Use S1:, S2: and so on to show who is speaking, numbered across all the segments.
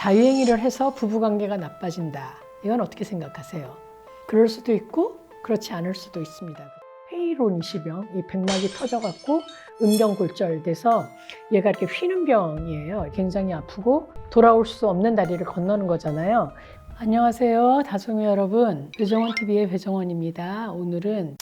S1: 자유행위를 해서 부부관계가 나빠진다. 이건 어떻게 생각하세요? 그럴 수도 있고 그렇지 않을 수도 있습니다. 회의론이시병, 이 백막이 터져갖고 음경골절돼서 얘가 이렇게 휘는 병이에요. 굉장히 아프고 돌아올 수 없는 다리를 건너는 거잖아요. 안녕하세요, 다솜이 여러분. 배정원 TV의 배정원입니다. 오늘은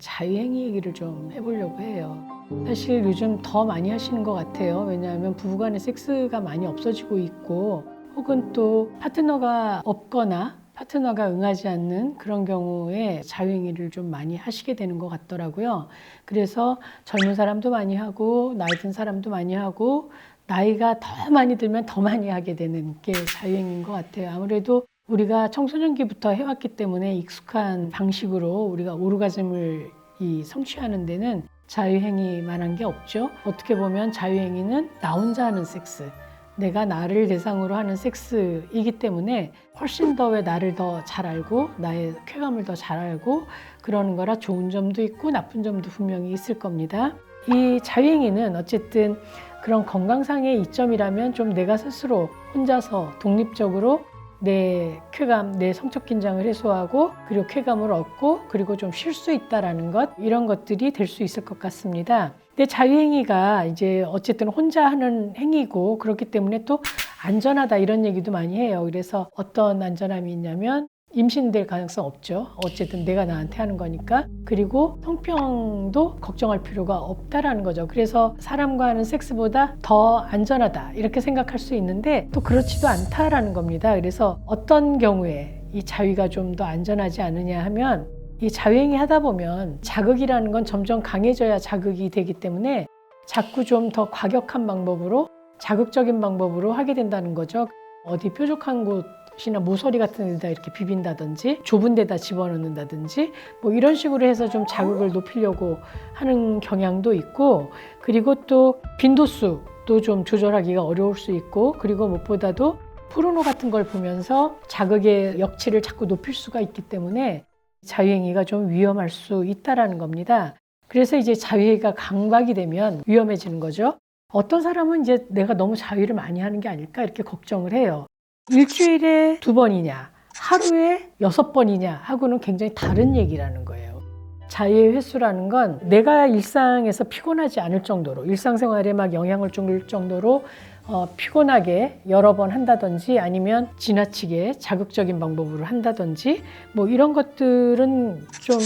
S1: 자유행위 얘기를 좀 해보려고 해요. 사실 요즘 더 많이 하시는 것 같아요. 왜냐하면 부부간의 섹스가 많이 없어지고 있고, 혹은 또 파트너가 없거나 파트너가 응하지 않는 그런 경우에 자유행위를 좀 많이 하시게 되는 것 같더라고요. 그래서 젊은 사람도 많이 하고, 나이 든 사람도 많이 하고, 나이가 더 많이 들면 더 많이 하게 되는 게 자유행위인 것 같아요. 아무래도 우리가 청소년기부터 해왔기 때문에 익숙한 방식으로 우리가 오르가즘을 이 성취하는 데는 자유행위만한 게 없죠. 어떻게 보면 자유행위는 나 혼자 하는 섹스, 내가 나를 대상으로 하는 섹스이기 때문에 훨씬 더 왜 나를 더 잘 알고 나의 쾌감을 더 잘 알고 그러는 거라 좋은 점도 있고 나쁜 점도 분명히 있을 겁니다. 이 자유행위는 어쨌든 그런 건강상의 이점이라면 좀 내가 스스로 혼자서 독립적으로 내 쾌감, 내 성적 긴장을 해소하고 그리고 쾌감을 얻고 그리고 좀 쉴 수 있다라는 것 이런 것들이 될 수 있을 것 같습니다. 근데 자유행위가 이제 어쨌든 혼자 하는 행위고 그렇기 때문에 또 안전하다 이런 얘기도 많이 해요. 그래서 어떤 안전함이 있냐면 임신될 가능성 없죠. 어쨌든 내가 나한테 하는 거니까. 그리고 성병도 걱정할 필요가 없다라는 거죠. 그래서 사람과 하는 섹스보다 더 안전하다 이렇게 생각할 수 있는데 또 그렇지도 않다라는 겁니다. 그래서 어떤 경우에 이 자위가 좀 더 안전하지 않느냐 하면 이 자유행위 하다 보면 자극이라는 건 점점 강해져야 자극이 되기 때문에 자꾸 좀 더 과격한 방법으로 자극적인 방법으로 하게 된다는 거죠. 어디 뾰족한 곳 이나 모서리 같은 데다 이렇게 비빈다든지 좁은 데다 집어넣는다든지 뭐 이런 식으로 해서 좀 자극을 높이려고 하는 경향도 있고 그리고 또 빈도수 도 좀 조절하기가 어려울 수 있고 그리고 무엇보다도 포르노 같은 걸 보면서 자극의 역치를 자꾸 높일 수가 있기 때문에 자유행위가 좀 위험할 수 있다라는 겁니다. 그래서 이제 자유행위가 강박이 되면 위험해지는 거죠. 어떤 사람은 이제 내가 너무 자유를 많이 하는 게 아닐까 이렇게 걱정을 해요. 일주일에 두 번이냐, 하루에 여섯 번이냐 하고는 굉장히 다른 얘기라는 거예요. 자유의 횟수라는 건 내가 일상에서 피곤하지 않을 정도로 일상생활에 막 영향을 줄 정도로 어, 피곤하게 여러 번 한다든지 아니면 지나치게 자극적인 방법으로 한다든지 뭐 이런 것들은 좀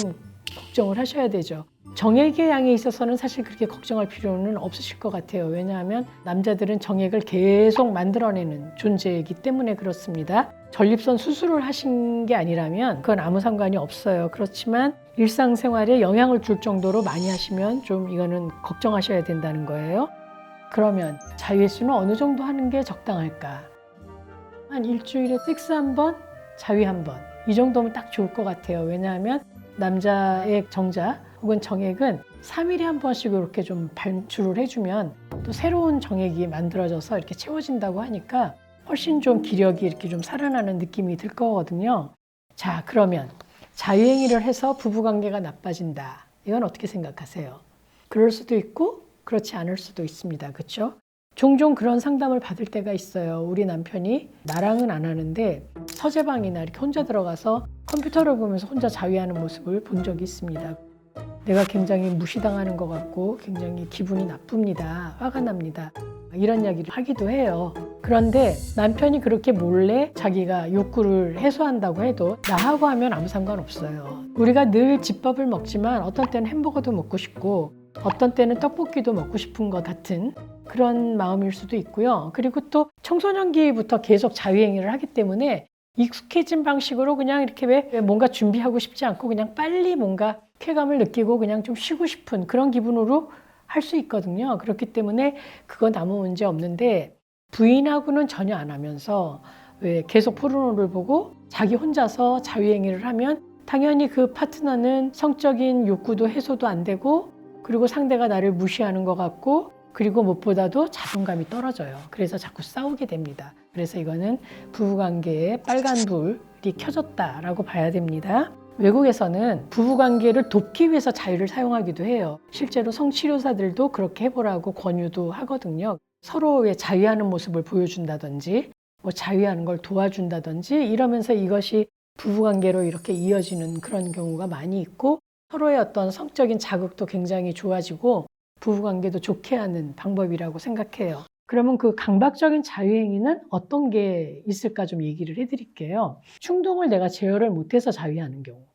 S1: 걱정을 하셔야 되죠. 정액의 양에 있어서는 사실 그렇게 걱정할 필요는 없으실 것 같아요. 왜냐하면 남자들은 정액을 계속 만들어내는 존재이기 때문에 그렇습니다. 전립선 수술을 하신 게 아니라면 그건 아무 상관이 없어요. 그렇지만 일상생활에 영향을 줄 정도로 많이 하시면 좀 이거는 걱정하셔야 된다는 거예요. 그러면 자유횟수는 어느 정도 하는 게 적당할까? 한 일주일에 섹스 한 번, 자위 한 번. 이 정도면 딱 좋을 것 같아요. 왜냐하면 남자의 정자 혹은 정액은 3일에 한 번씩 이렇게 좀 반출을 해주면 또 새로운 정액이 만들어져서 이렇게 채워진다고 하니까 훨씬 좀 기력이 이렇게 좀 살아나는 느낌이 들 거거든요. 자, 그러면 자유행위를 해서 부부관계가 나빠진다. 이건 어떻게 생각하세요? 그럴 수도 있고 그렇지 않을 수도 있습니다. 그렇죠? 종종 그런 상담을 받을 때가 있어요. 우리 남편이 나랑은 안 하는데 서재방이나 이렇게 혼자 들어가서 컴퓨터를 보면서 혼자 자위하는 모습을 본 적이 있습니다. 내가 굉장히 무시당하는 것 같고 굉장히 기분이 나쁩니다. 화가 납니다. 이런 이야기를 하기도 해요. 그런데 남편이 그렇게 몰래 자기가 욕구를 해소한다고 해도 나하고 하면 아무 상관없어요. 우리가 늘 집밥을 먹지만 어떤 때는 햄버거도 먹고 싶고 어떤 때는 떡볶이도 먹고 싶은 것 같은 그런 마음일 수도 있고요. 그리고 또 청소년기부터 계속 자유행위를 하기 때문에 익숙해진 방식으로 그냥 이렇게 왜 뭔가 준비하고 싶지 않고 그냥 빨리 뭔가 쾌감을 느끼고 그냥 좀 쉬고 싶은 그런 기분으로 할 수 있거든요. 그렇기 때문에 그건 아무 문제 없는데 부인하고는 전혀 안 하면서 왜 계속 포르노를 보고 자기 혼자서 자유행위를 하면 당연히 그 파트너는 성적인 욕구도 해소도 안 되고 그리고 상대가 나를 무시하는 것 같고 그리고 무엇보다도 자존감이 떨어져요. 그래서 자꾸 싸우게 됩니다. 그래서 이거는 부부관계에 빨간 불이 켜졌다라고 봐야 됩니다. 외국에서는 부부관계를 돕기 위해서 자유를 사용하기도 해요. 실제로 성치료사들도 그렇게 해보라고 권유도 하거든요. 서로의 자유하는 모습을 보여준다든지 뭐 자위하는 걸 도와준다든지 이러면서 이것이 부부관계로 이렇게 이어지는 그런 경우가 많이 있고 서로의 어떤 성적인 자극도 굉장히 좋아지고 부부관계도 좋게 하는 방법이라고 생각해요. 그러면 그 강박적인 자유행위는 어떤 게 있을까 좀 얘기를 해드릴게요. 충동을 내가 제어를 못해서 자위하는 경우.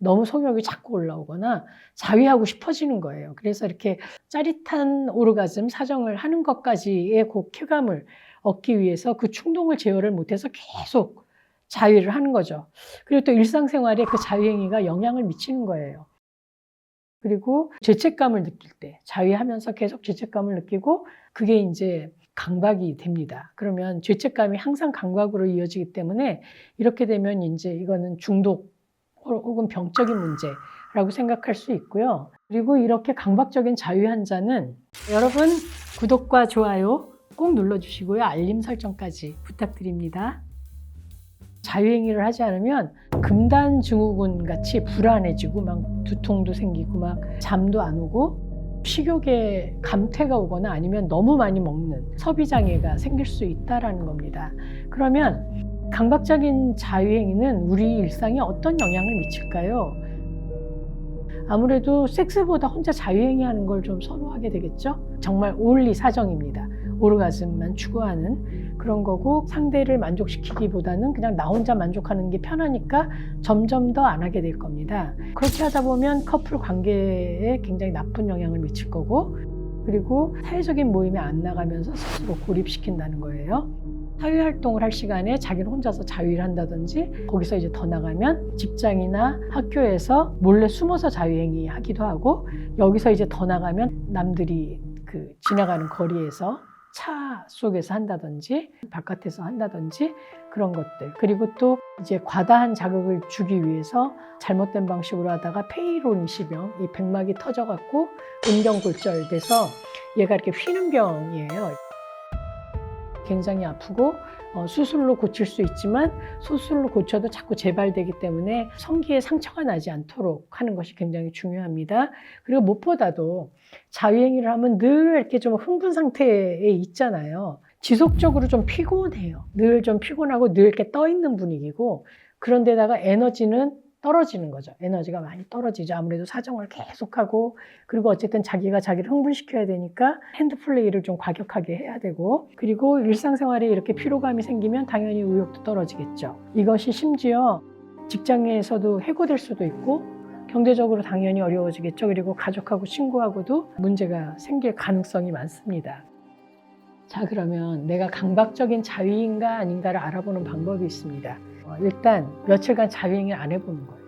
S1: 너무 성욕이 자꾸 올라오거나 자위하고 싶어지는 거예요. 그래서 이렇게 짜릿한 오르가즘 사정을 하는 것까지의 그 쾌감을 얻기 위해서 그 충동을 제어를 못해서 계속 자위를 하는 거죠. 그리고 또 일상생활에 그 자위행위가 영향을 미치는 거예요. 그리고 죄책감을 느낄 때 자위하면서 계속 죄책감을 느끼고 그게 이제 강박이 됩니다. 그러면 죄책감이 항상 강박으로 이어지기 때문에 이렇게 되면 이제 이거는 중독 혹은 병적인 문제라고 생각할 수 있고요. 그리고 이렇게 강박적인 자유 환자는 여러분 구독과 좋아요 꼭 눌러주시고요. 알림 설정까지 부탁드립니다. 자유행위를 하지 않으면 금단 증후군 같이 불안해지고 막 두통도 생기고 막 잠도 안 오고 식욕에 감퇴가 오거나 아니면 너무 많이 먹는 소비 장애가 생길 수 있다라는 겁니다. 그러면 강박적인 자유행위는 우리 일상에 어떤 영향을 미칠까요? 아무래도 섹스보다 혼자 자유행위 하는 걸 좀 선호하게 되겠죠? 정말 올리 사정입니다. 오르가즘만 추구하는 그런 거고 상대를 만족시키기보다는 그냥 나 혼자 만족하는 게 편하니까 점점 더 안 하게 될 겁니다. 그렇게 하다 보면 커플 관계에 굉장히 나쁜 영향을 미칠 거고 그리고 사회적인 모임에 안 나가면서 스스로 고립시킨다는 거예요. 사회 활동을 할 시간에 자기는 혼자서 자유를 한다든지 거기서 이제 더 나가면 직장이나 학교에서 몰래 숨어서 자유행위 하기도 하고 여기서 이제 더 나가면 남들이 그 지나가는 거리에서 차 속에서 한다든지 바깥에서 한다든지 그런 것들 그리고 또 이제 과다한 자극을 주기 위해서 잘못된 방식으로 하다가 페이로니시병 이 백막이 터져갖고 음경골절 돼서 얘가 이렇게 휘는 병이에요. 굉장히 아프고 어, 수술로 고칠 수 있지만 수술로 고쳐도 자꾸 재발되기 때문에 성기에 상처가 나지 않도록 하는 것이 굉장히 중요합니다. 그리고 무엇보다도 자유행위를 하면 늘 이렇게 좀 흥분 상태에 있잖아요. 지속적으로 좀 피곤해요. 늘 좀 피곤하고 늘 이렇게 떠 있는 분위기고 그런데다가 에너지는 떨어지는 거죠. 에너지가 많이 떨어지죠. 아무래도 사정을 계속하고 그리고 어쨌든 자기가 자기를 흥분시켜야 되니까 핸드 플레이를 좀 과격하게 해야 되고 그리고 일상생활에 이렇게 피로감이 생기면 당연히 의욕도 떨어지겠죠. 이것이 심지어 직장에서도 해고될 수도 있고 경제적으로 당연히 어려워지겠죠. 그리고 가족하고 친구하고도 문제가 생길 가능성이 많습니다. 자, 그러면 내가 강박적인 자위인가 아닌가를 알아보는 방법이 있습니다. 어, 일단 며칠간 자유행위 안 해보는 거예요.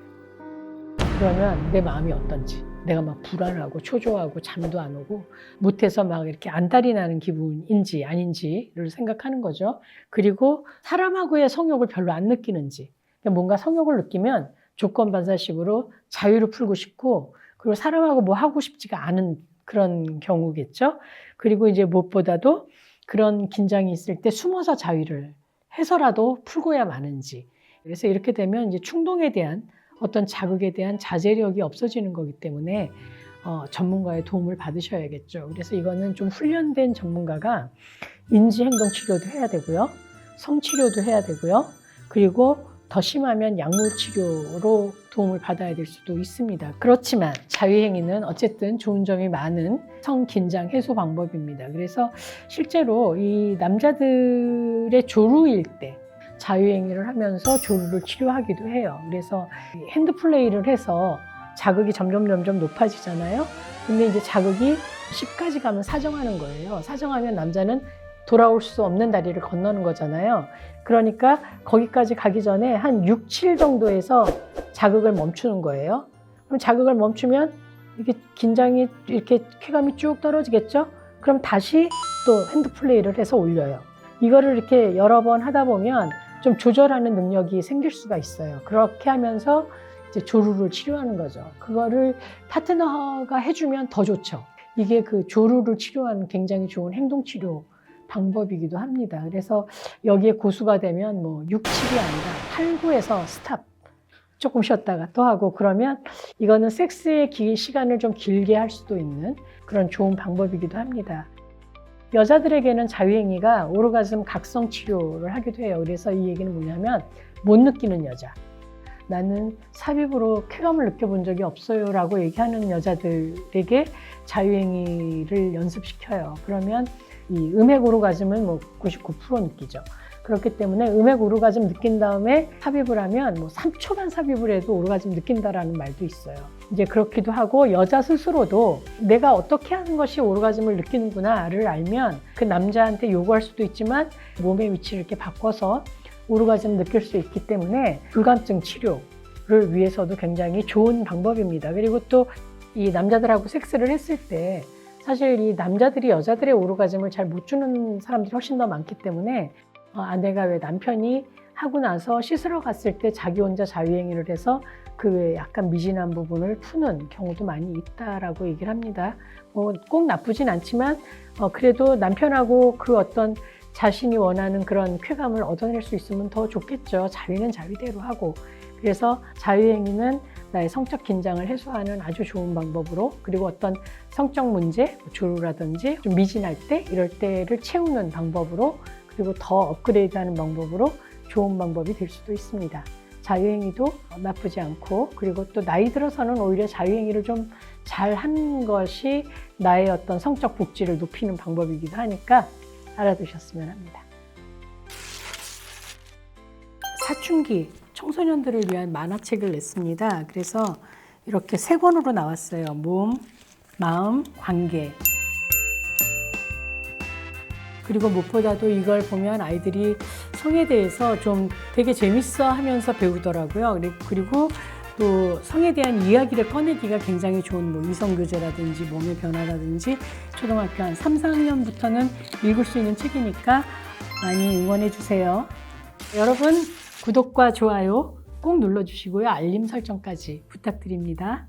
S1: 그러면 내 마음이 어떤지. 내가 막 불안하고 초조하고 잠도 안 오고 못해서 막 이렇게 안달이 나는 기분인지 아닌지를 생각하는 거죠. 그리고 사람하고의 성욕을 별로 안 느끼는지. 그러니까 뭔가 성욕을 느끼면 조건 반사식으로 자유를 풀고 싶고 그리고 사람하고 뭐 하고 싶지가 않은 그런 경우겠죠. 그리고 이제 무엇보다도 그런 긴장이 있을 때 숨어서 자유를 해서라도 풀고야 마는지. 그래서 이렇게 되면 이제 충동에 대한 어떤 자극에 대한 자제력이 없어지는 거기 때문에 어, 전문가의 도움을 받으셔야겠죠. 그래서 이거는 좀 훈련된 전문가가 인지행동 치료도 해야 되고요. 성치료도 해야 되고요. 그리고 더 심하면 약물 치료로 도움을 받아야 될 수도 있습니다. 그렇지만 자유행위는 어쨌든 좋은 점이 많은 성긴장 해소 방법입니다. 그래서 실제로 이 남자들의 조루일 때 자유행위를 하면서 조루를 치료하기도 해요. 그래서 핸드플레이를 해서 자극이 점점 점점 높아지잖아요. 근데 이제 자극이 10까지 가면 사정하는 거예요. 사정하면 남자는 돌아올 수 없는 다리를 건너는 거잖아요. 그러니까 거기까지 가기 전에 한 6, 7 정도에서 자극을 멈추는 거예요. 그럼 자극을 멈추면 이렇게 긴장이 이렇게 쾌감이 쭉 떨어지겠죠? 그럼 다시 또 핸드 플레이를 해서 올려요. 이거를 이렇게 여러 번 하다 보면 좀 조절하는 능력이 생길 수가 있어요. 그렇게 하면서 이제 조루를 치료하는 거죠. 그거를 파트너가 해주면 더 좋죠. 이게 그 조루를 치료하는 굉장히 좋은 행동 치료 방법이기도 합니다. 그래서 여기에 고수가 되면 뭐 6, 7이 아니라 8, 9에서 스탑. 조금 쉬었다가 또 하고 그러면 이거는 섹스의 기, 시간을 좀 길게 할 수도 있는 그런 좋은 방법이기도 합니다. 여자들에게는 자유행위가 오르가즘 각성 치료를 하기도 해요. 그래서 이 얘기는 뭐냐면 못 느끼는 여자. 나는 삽입으로 쾌감을 느껴본 적이 없어요 라고 얘기하는 여자들에게 자유행위를 연습시켜요. 그러면 이 음액 오르가즘은 뭐99% 느끼죠. 그렇기 때문에 음액 오르가즘 느낀 다음에 삽입을 하면 뭐 3초간 삽입을 해도 오르가즘 느낀다라는 말도 있어요. 이제 그렇기도 하고 여자 스스로도 내가 어떻게 하는 것이 오르가즘을 느끼는구나를 알면 그 남자한테 요구할 수도 있지만 몸의 위치를 이렇게 바꿔서 오르가즘 느낄 수 있기 때문에 불감증 치료를 위해서도 굉장히 좋은 방법입니다. 그리고 또 이 남자들하고 섹스를 했을 때 사실 이 남자들이 여자들의 오르가즘을 잘 못 주는 사람들이 훨씬 더 많기 때문에 어, 아내가 왜 남편이 하고 나서 씻으러 갔을 때 자기 혼자 자유행위를 해서 그 약간 미진한 부분을 푸는 경우도 많이 있다라고 얘기를 합니다. 뭐 꼭 나쁘진 않지만 어, 그래도 남편하고 그 어떤 자신이 원하는 그런 쾌감을 얻어낼 수 있으면 더 좋겠죠. 자위는 자위대로 하고. 그래서 자유행위는 나의 성적 긴장을 해소하는 아주 좋은 방법으로 그리고 어떤 성적 문제, 뭐 조루라든지 좀 미진할 때 이럴 때를 채우는 방법으로 그리고 더 업그레이드하는 방법으로 좋은 방법이 될 수도 있습니다. 자유행위도 나쁘지 않고 그리고 또 나이 들어서는 오히려 자유행위를 좀잘한 것이 나의 어떤 성적 복지를 높이는 방법이기도 하니까 알아두셨으면 합니다. 사춘기 청소년들을 위한 만화책을 냈습니다. 그래서 이렇게 세 권으로 나왔어요. 몸, 마음, 관계. 그리고 무엇보다도 이걸 보면 아이들이 성에 대해서 좀 되게 재밌어 하면서 배우더라고요. 그리- 그리고 또 성에 대한 이야기를 꺼내기가 굉장히 좋은 뭐 위성교제라든지 몸의 변화라든지 초등학교 한 3, 4학년부터는 읽을 수 있는 책이니까 많이 응원해 주세요. 여러분 구독과 좋아요 꼭 눌러주시고요. 알림 설정까지 부탁드립니다.